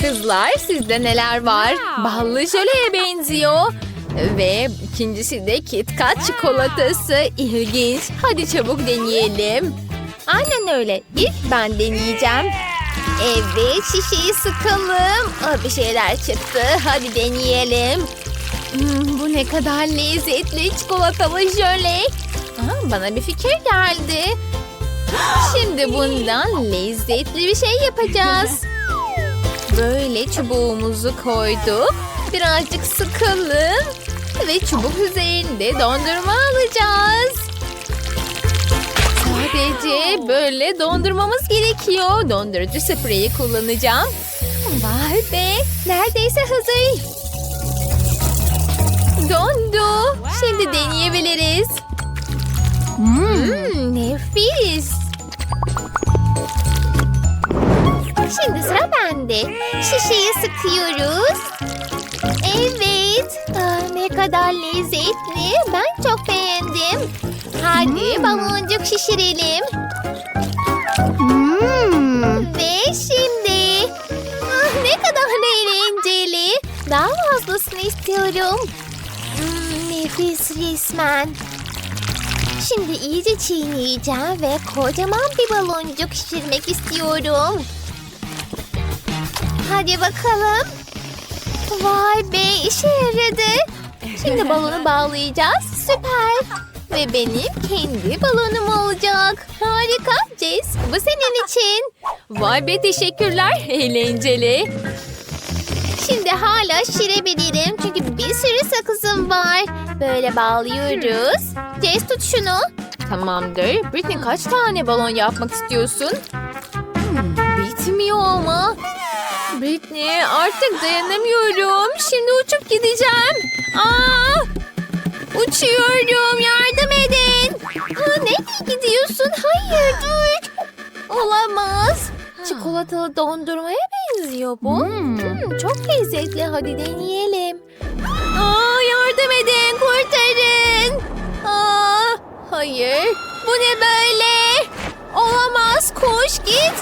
Kızlar sizde neler var? Ballı jöleye benziyor. Ve ikincisi de Kit Kat çikolatası. İlginç. Hadi çabuk deneyelim. Aynen öyle. İlk ben deneyeceğim. Evet şişeyi sıkalım. Aa, bir şeyler çıktı. Hadi deneyelim. Hmm, bu ne kadar lezzetli çikolatalı jöle. Aa, bana bir fikir geldi. Şimdi bundan lezzetli bir şey yapacağız. Böyle çubuğumuzu koyduk. Birazcık sıkalım. Ve çubuk üzerinde dondurma alacağız. Sadece böyle dondurmamız gerekiyor. Dondurucu spreyi kullanacağım. Vay be neredeyse hazır. Dondu. Şimdi deneyebiliriz. Hmm, nefis. Sıra bende. Şişeyi sıkıyoruz. Evet. Aa, ne kadar lezzetli. Ben çok beğendim. Hadi baloncuk şişirelim. Ve şimdi. Ah, ne kadar eğlenceli. Daha fazlasını istiyorum. Hmm, nefis resmen. Şimdi iyice çiğneyeceğim ve kocaman bir baloncuk şişirmek istiyorum. Hadi bakalım. Vay be işe yaradı. Şimdi balonu bağlayacağız. Süper. Ve benim kendi balonum olacak. Harika. Jess bu senin için. Vay be teşekkürler. Eğlenceli. Şimdi hala şirebilirim çünkü bir sürü sakızım var. Böyle bağlıyoruz. Jess tut şunu. Tamamdır. Britney kaç tane balon yapmak istiyorsun? Hmm, bitmiyor ama. Britney artık dayanamıyorum. Şimdi uçup gideceğim. Aa! Uçuyorum. Yardım edin. Aa, nereye gidiyorsun? Hayır dur. Olamaz. Çikolatalı dondurmaya benziyor bu. Hmm, çok lezzetli. Hadi deneyelim. Aa, yardım edin. Kurtarın. Aa, hayır. Bu ne böyle? Olamaz. Koş git.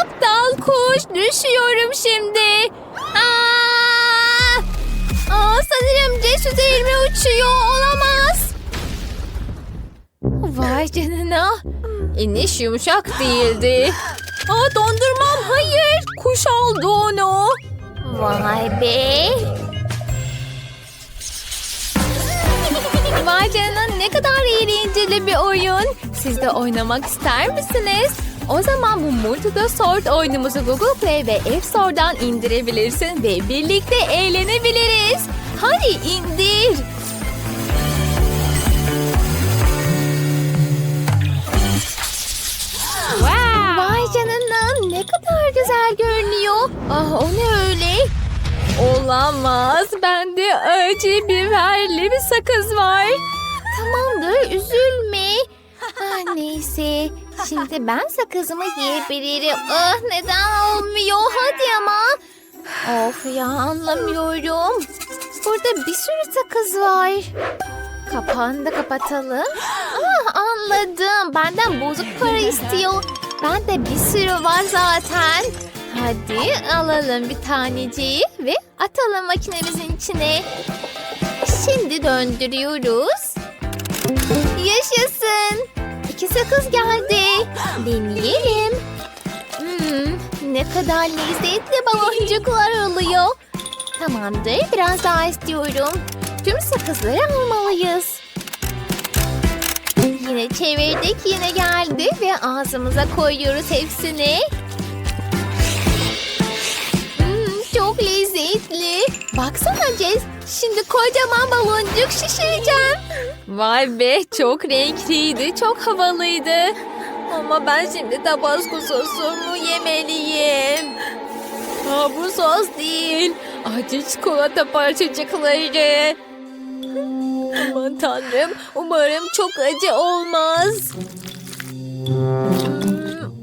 Aptal koş. Düşüyorum şimdi. Aa! Aa, sanırım Jess üzerime uçuyor. Olamaz. Vay canına. İniş yumuşak değildi. Aa, dondurmam hayır. Kuş aldı onu. Vay be. Vay canına ne kadar eğlenceli bir oyun. Siz de oynamak ister misiniz? O zaman bu Multida Sword oyunumuzu Google Play ve App Store'dan indirebilirsin ve birlikte eğlenebiliriz. Hadi indir. Vay canına ne kadar güzel görünüyor. Ah o ne öyle? Olamaz. Bende acı biberli bir sakız var. Tamamdır üzülme. Ah neyse. Şimdi ben sakızımı yiyebilirim. Ah neden olmuyor? Hadi ama. Of ya anlamıyorum. Burada bir sürü sakız var. Kapağını da kapatalım. Ah anladım. Benden bozuk para istiyor. Bende bir sürü var zaten. Hadi alalım bir taneciği ve atalım makinemizin içine. Şimdi döndürüyoruz. Yaşasın. İki sakız geldi. Deneyelim. Hmm, ne kadar lezzetli baloncuklar oluyor. Tamamdır biraz daha istiyorum. Tüm sakızları almalıyız. Yine çevirdik yine geldi ve ağzımıza koyuyoruz hepsini. Hmm, çok lezzetli. Baksana Jess. Şimdi kocaman baloncuk şişireceğim. Vay be çok renkliydi. Çok havalıydı. Ama ben şimdi tabasco sosunu yemeliyim. Aa, bu sos değil. Acı çikolata parçacıkları. Aman tanrım. Umarım çok acı olmaz.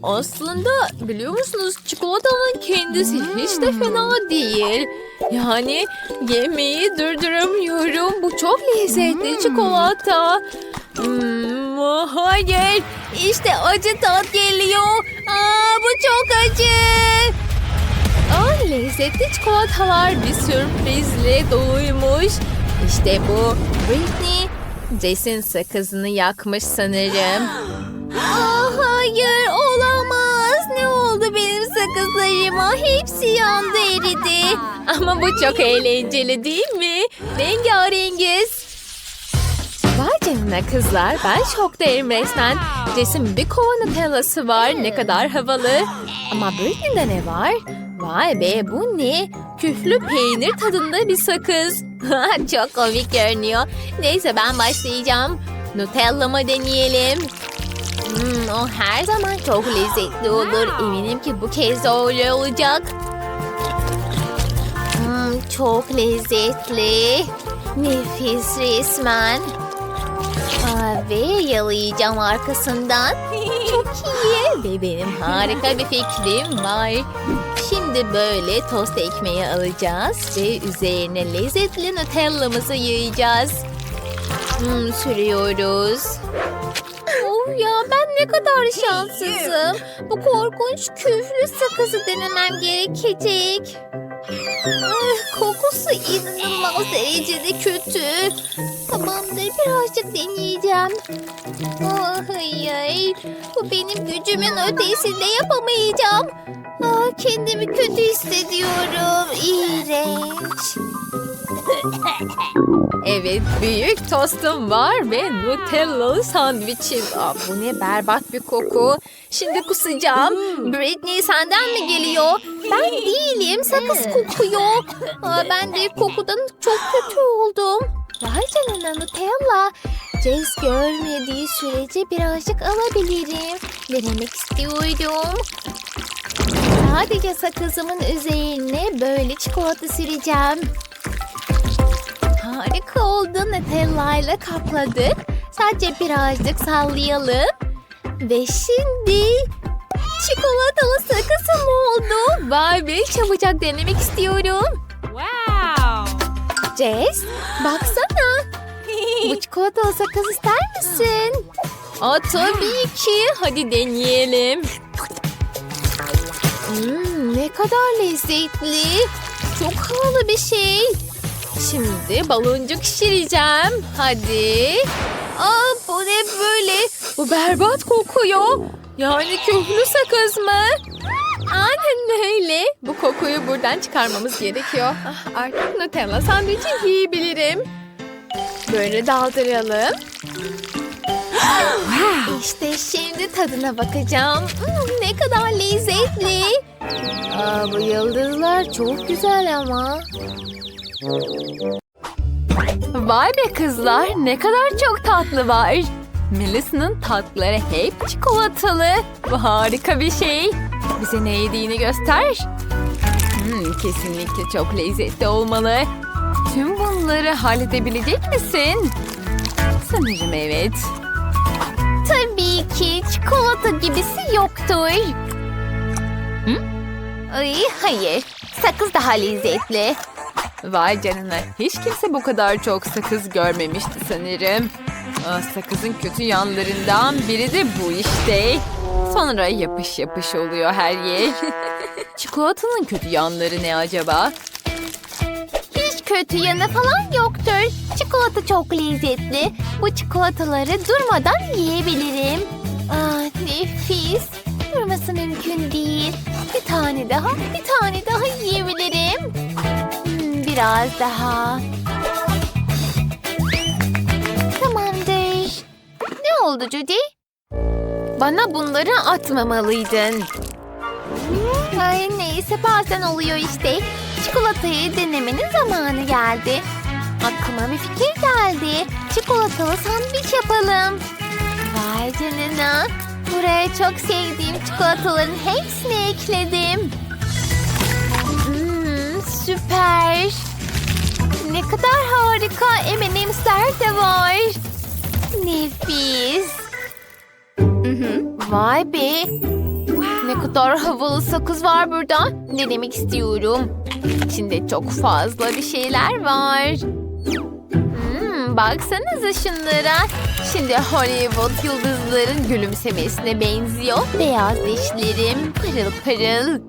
Hmm, Aslında biliyor musunuz çikolatanın kendisi hiç de fena değil. Yani yemeği durduramıyorum. Bu çok lezzetli çikolata. Hmm, hayır. İşte acı tat geliyor. Aa, bu çok acı. Aa, lezzetli çikolatalar bir sürprizle doluymuş. İşte bu. Britney, Jess'in sakızını yakmış sanırım. Aa, sakızlarıma? Hepsi yandı eridi. Ama bu çok eğlenceli değil mi? Rengarengiz. Vay canına kızlar ben şoktayım resmen. Jess'in bir kova Nutella'sı var ne kadar havalı. Ama Britney'de ne var? Vay be bu ne? Küflü peynir tadında bir sakız. Çok komik görünüyor. Neyse ben başlayacağım. Nutella'mı deneyelim. Hmm, o her zaman çok lezzetli olur. Eminim ki bu kez de öyle olacak. Hmm, çok lezzetli. Nefis resmen. Aa, ve yalayacağım arkasından. Çok iyi. Ve benim harika bir fikrim var. Şimdi böyle tost ekmeği alacağız ve üzerine lezzetli Nutella'mızı yiyeceğiz. Hmm, sürüyoruz. Ya ben ne kadar şanssızım. Bu korkunç küflü sakızı denemem gerekecek. Ah, kokusu inanılmaz derecede kötü. Tamamdır birazcık deneyeceğim. Ah, hayır. Bu benim gücümün ötesinde yapamayacağım. Ah, kendimi kötü hissediyorum. İğrenç. Evet, büyük tostum var ve Nutellalı sandviçim. Aa, bu ne berbat bir koku. Şimdi kusacağım. Britney senden mi geliyor? Ben değilim, sakız kokuyor. Aa, ben de kokudan çok kötü oldum. Vay canına Nutella. Jess görmediği sürece birazcık alabilirim. Denemek istiyorum. Sadece sakızımın üzerine böyle çikolata süreceğim. Harika oldu. Nutella ile kapladık. Sadece birazcık sallayalım. Ve şimdi çikolatalı sakızım oldu. Vay be çabucak denemek istiyorum. Wow! Jess baksana. Bu çikolatalı sakız ister misin? Aa, tabii ki. Hadi deneyelim. Hmm, ne kadar lezzetli. Çok havalı bir şey. Şimdi baloncuk şişireceğim. Hadi. Aa, bu ne böyle? Bu berbat kokuyor. Yani küflü sakız mı? Aynen öyle. Bu kokuyu buradan çıkarmamız gerekiyor. Ah, artık Nutella sandviçi yiyebilirim. Böyle daldıralım. İşte şimdi tadına bakacağım. Hmm, ne kadar lezzetli. Aa, bu yıldızlar çok güzel ama. Vay be kızlar ne kadar çok tatlı var. Melisa'nın tatlıları hep çikolatalı. Bu harika bir şey. Bize ne yediğini göster. Hmm, kesinlikle çok lezzetli olmalı. Tüm bunları halledebilecek misin? Sanırım evet. Tabii ki çikolata gibisi yoktur. Hı? Ay, hayır. Sakız daha lezzetli. Vay canına. Hiç kimse bu kadar çok sakız görmemişti sanırım. Aa, sakızın kötü yanlarından biri de bu işte. Sonra yapış yapış oluyor her yer. Çikolatanın kötü yanları ne acaba? Hiç kötü yanı falan yoktur. Çikolata çok lezzetli. Bu çikolataları durmadan yiyebilirim. Ah nefis. Durması mümkün değil. Bir tane daha, bir tane daha yiyebilirim. Biraz daha. Tamamdır. Ne oldu Judy? Bana bunları atmamalıydın. Ay neyse bazen oluyor işte. Çikolatayı denemenin zamanı geldi. Aklıma bir fikir geldi. Çikolatalı sandviç yapalım. Vay canına. Buraya çok sevdiğim çikolataların hepsini ekledim. Süper. Ne kadar harika M&M'sler de var. Nefis. Vay be. Ne kadar havalı sakız var burada. Denemek istiyorum. İçinde çok fazla bir şeyler var. Hmm, baksanıza şunlara. Şimdi Hollywood yıldızların gülümsemesine benziyor. Beyaz dişlerim pırıl pırıl.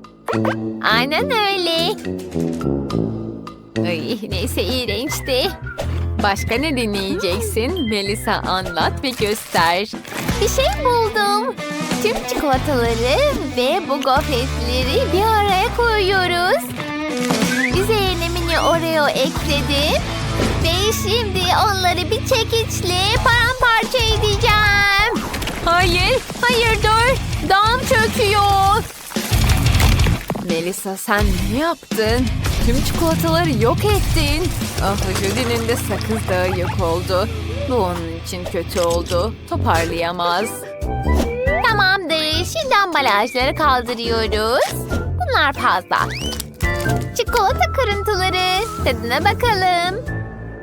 Aynen öyle. Ay, neyse iğrençti. Başka ne deneyeceksin? Melisa anlat ve göster. Bir şey buldum. Tüm çikolataları ve bu gofretleri bir araya koyuyoruz. Üzerine mini oreo ekledim. Ve şimdi onları bir çekiçle paramparça edeceğim. Hayır, hayır dur. Dam çöküyor. Melisa sen ne yaptın? Tüm çikolataları yok ettin. Ah Judy'nin de sakız dağı yok oldu. Bu onun için kötü oldu. Toparlayamaz. Tamamdır. Şimdi ambalajları kaldırıyoruz. Bunlar fazla. Çikolata kırıntıları. Tadına bakalım.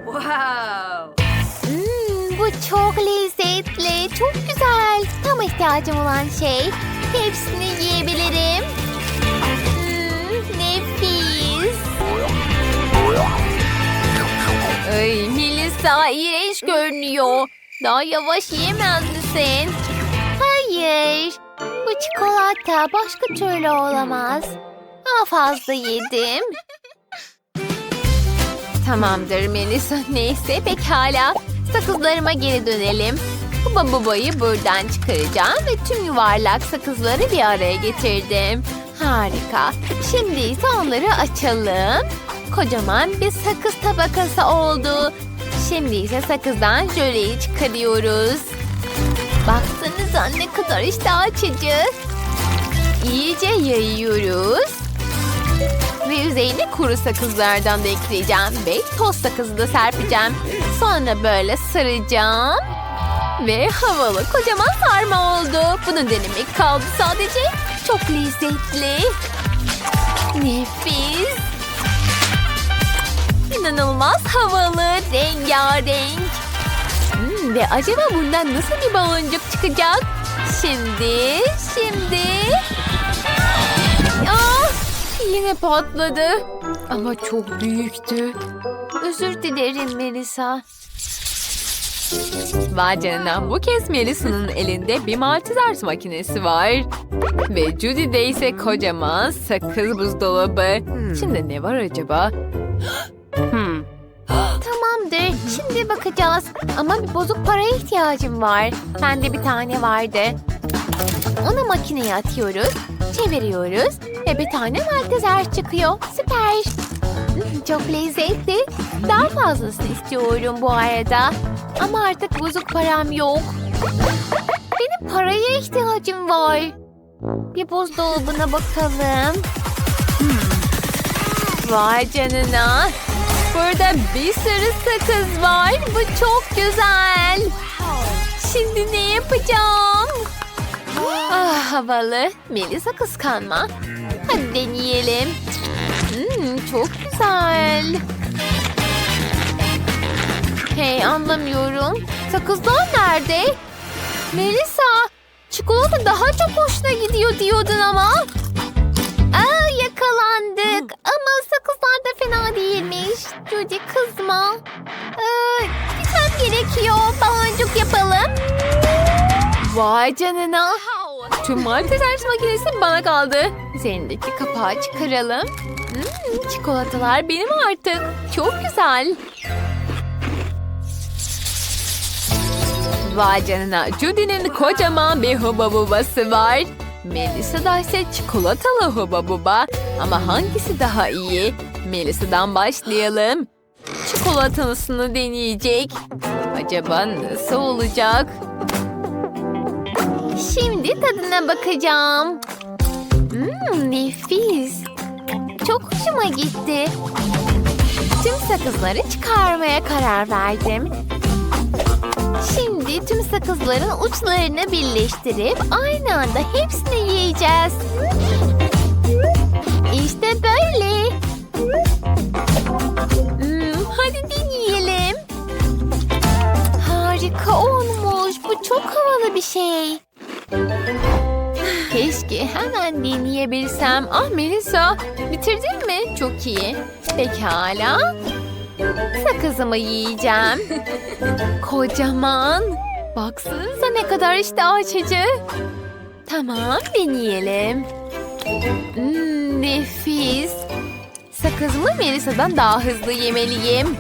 Wow! Hmm, bu çok lezzetli. Çok güzel. Tam ihtiyacım olan şey. Hepsini yiyebilirim. Ay Melisa iğrenç görünüyor. Daha yavaş yiyemez misin? Hayır. Bu çikolata başka türlü olamaz. Ama fazla yedim. Tamamdır Melisa. Neyse pekala. Sakızlarıma geri dönelim. Bu babayı buradan çıkaracağım ve tüm yuvarlak sakızları bir araya getirdim. Harika. Şimdi ise onları açalım. Kocaman bir sakız tabakası oldu. Şimdi ise sakızdan jöleyi çıkarıyoruz. Baksanıza ne kadar iştah açıcı. İyice yayıyoruz. Ve üzerine kuru sakızlardan da ekleyeceğim. Ve toz sakızı da serpeceğim. Sonra böyle saracağım. Ve havalı kocaman sarma oldu. Bunu denemek kaldı sadece. Çok lezzetli. Nefis. İnanılmaz havalı, rengarenk. Hmm, ve acaba bundan nasıl bir baloncuk çıkacak? Şimdi, şimdi... Ah, yine patladı. Ama çok büyüktü. Özür dilerim Melisa. Vay canına bu kez Melisa'nın elinde bir Malteser makinesi var. Ve Judy'de ise kocaman sakız buzdolabı. Şimdi ne var acaba? Hmm. Tamamdır. Şimdi bakacağız. Ama bir bozuk paraya ihtiyacım var. Bende bir tane vardı. Onu makineye atıyoruz. Çeviriyoruz. Ve bir tane Malteser çıkıyor. Süper. Çok lezzetli. Daha fazlasını istiyorum bu arada. Ama artık bozuk param yok. Benim paraya ihtiyacım var. Bir buzdolabına bakalım. Hmm. Vay canına. Burada bir sürü sakız var. Bu çok güzel. Şimdi ne yapacağım? Ah havalı. Melisa kıskanma. Hadi deneyelim. Hmm, çok güzel. Hey anlamıyorum. Sakızlar nerede? Melisa, çikolata daha çok hoşuna gidiyor diyordun ama. Aa yakalandık. Ama sakızlar da fena değilmiş. Judy kızma. Gitmem gerekiyor. Baloncuk yapalım. Vay canına. Tüm Malteser makinesi bana kaldı. Üzerindeki kapağı çıkaralım. Hmm, çikolatalar benim artık. Çok güzel. Vay canına. Judy'nin kocaman bir huba bubası var. Melisa'da ise çikolatalı huba buba. Ama hangisi daha iyi? Melisa'dan başlayalım. Çikolatasını deneyecek. Acaba nasıl olacak? Şimdi tadına bakacağım. Hmm, nefis. Çok hoşuma gitti. Tüm sakızları çıkarmaya karar verdim. Şimdi tüm sakızların uçlarını birleştirip aynı anda hepsini yiyeceğiz. İşte böyle. Hmm, hadi deneyelim. Harika olmuş. Bu çok havalı bir şey. Keşke hemen deneyebilsem. Ah Melisa, bitirdin mi? Çok iyi. Pekala. Sakızımı yiyeceğim. Kocaman. Baksanıza ne kadar iştah açıcı. Tamam deneyelim. Hmm, Nefis. Sakızımı Melisa'dan daha hızlı yemeliyim.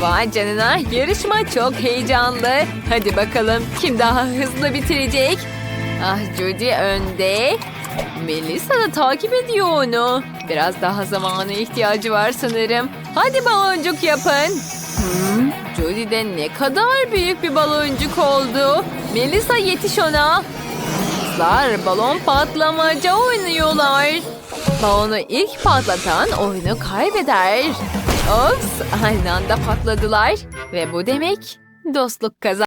Vay canına yarışma çok heyecanlı. Hadi bakalım kim daha hızlı bitirecek? Ah Judy önde. Melissa da takip ediyor onu. Biraz daha zamana ihtiyacı var sanırım. Hadi baloncuk yapın. Hmm, Judy de ne kadar büyük bir baloncuk oldu. Melissa yetiş ona. Kızlar balon patlamaca oynuyorlar. Balonu ilk patlatan oyunu kaybeder. Ops aynı anda patladılar. Ve bu demek dostluk kazan.